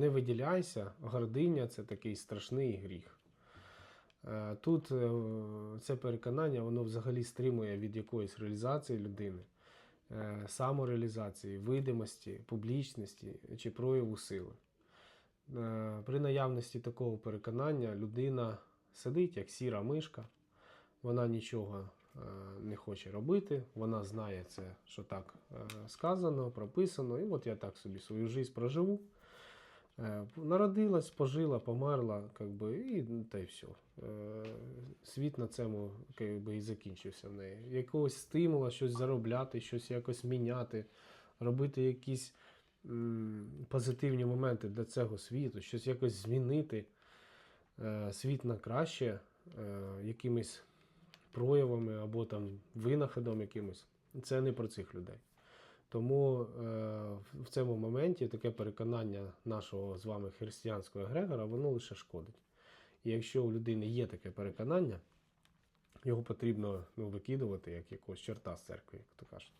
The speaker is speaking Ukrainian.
не виділяйся, гординя це такий страшний гріх. Е, Тут е, це переконання, воно взагалі стримує від якоїсь реалізації людини, е, самореалізації, видимості, публічності чи прояву сили. При наявності такого переконання людина сидить як сіра мишка, вона нічого не хоче робити, вона знає це, що так сказано, прописано, і от я так собі свою життя проживу. Е, Народилась, пожила, померла, как би, і ну, та й все. Світ на цьому как би, і закінчився в неї. Якогось стимула щось заробляти, щось якось міняти, робити якісь м, позитивні моменти для цього світу, щось якось змінити е, світ на краще е, якимись проявами або там винаходом якимось. Це не про цих людей. Тому е, цьому моменті таке переконання нашого з вами християнського егрегора, воно лише шкодить. І якщо у людини є таке переконання, його потрібно ну, викидувати як якогось черта з церкви, як то кажуть.